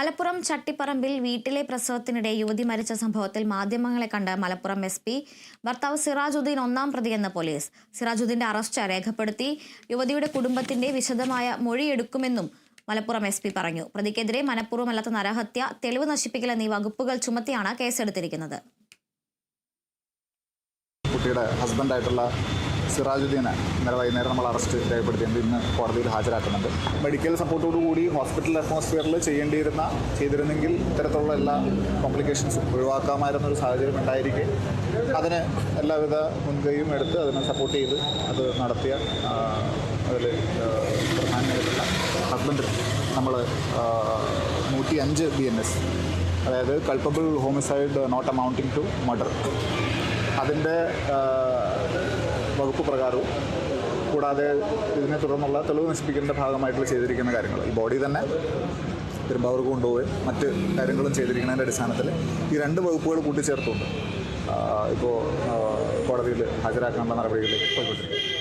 മലപ്പുറം ചട്ടിപ്പറമ്പിൽ വീട്ടിലെ പ്രസവത്തിനിടെ യുവതി മരിച്ച സംഭവത്തിൽ മാധ്യമങ്ങളെ കണ്ട മലപ്പുറം എസ് പി ഭർത്താവ് സിറാജുദ്ദീൻ ഒന്നാം പ്രതിയെന്ന് പോലീസ് സിറാജുദ്ദീന്റെ അറസ്റ്റ് രേഖപ്പെടുത്തി യുവതിയുടെ കുടുംബത്തിന്റെ വിശദമായ മൊഴിയെടുക്കുമെന്നും മലപ്പുറം എസ് പി പറഞ്ഞു. പ്രതിക്കെതിരെ മനഃപൂർവമല്ലാത്ത നരഹത്യ തെളിവ് നശിപ്പിക്കൽ എന്നീ വകുപ്പുകൾ ചുമത്തിയാണ് കേസെടുത്തിരിക്കുന്നത്. കുട്ടിയുടെ ഹസ്ബൻഡായിട്ടുള്ള സിറാജുദ്ദീനെ ഇന്നലെ വൈകുന്നേരം നമ്മൾ അറസ്റ്റ് രേഖപ്പെടുത്തിയിട്ടുണ്ട്. ഇന്ന് കോടതിയിൽ ഹാജരാക്കുന്നുണ്ട്. മെഡിക്കൽ സപ്പോർട്ടോടു കൂടി ഹോസ്പിറ്റൽ അറ്റ്മോസ്ഫിയറിൽ ചെയ്യേണ്ടിയിരുന്ന ചെയ്തിരുന്നെങ്കിൽ ഇത്തരത്തിലുള്ള എല്ലാ കോംപ്ലിക്കേഷൻസും ഒഴിവാക്കാമായിരുന്ന ഒരു സാഹചര്യം ഉണ്ടായിരിക്കെ. അതിന് എല്ലാവിധ മുൻകൈയും എടുത്ത് അതിനെ സപ്പോർട്ട് ചെയ്ത് അത് നടത്തിയ അതിൽ പ്രധാനമായിട്ടുള്ള ഹസ്ബൻഡ് നമ്മൾ നൂറ്റി അഞ്ച് ബി എൻ എസ് അതായത് culpable homicide not amounting to murder അതിന്റെ വകുപ്പ് പ്രകാരവും കൂടാതെ ഇതിനെ തുടർന്നുള്ള തെളിവ് നശിപ്പിക്കലിന്റെ ഭാഗമായിട്ടുള്ള ചെയ്തിരിക്കുന്ന കാര്യങ്ങൾ. ഈ ബോഡി തന്നെ പെരുമ്പാവൂർ കൊണ്ടുപോവുകയും മറ്റ് കാര്യങ്ങളും ചെയ്തിരിക്കുന്നതിന്റെ അടിസ്ഥാനത്തിൽ ഈ രണ്ട് വകുപ്പുകൾ കൂട്ടിച്ചേർത്തുകൊണ്ട് ഇപ്പോൾ കോടതിയിൽ ഹാജരാക്കാനുള്ള നടപടികളിലേക്ക് പോയിക്കൊണ്ടിരിക്കും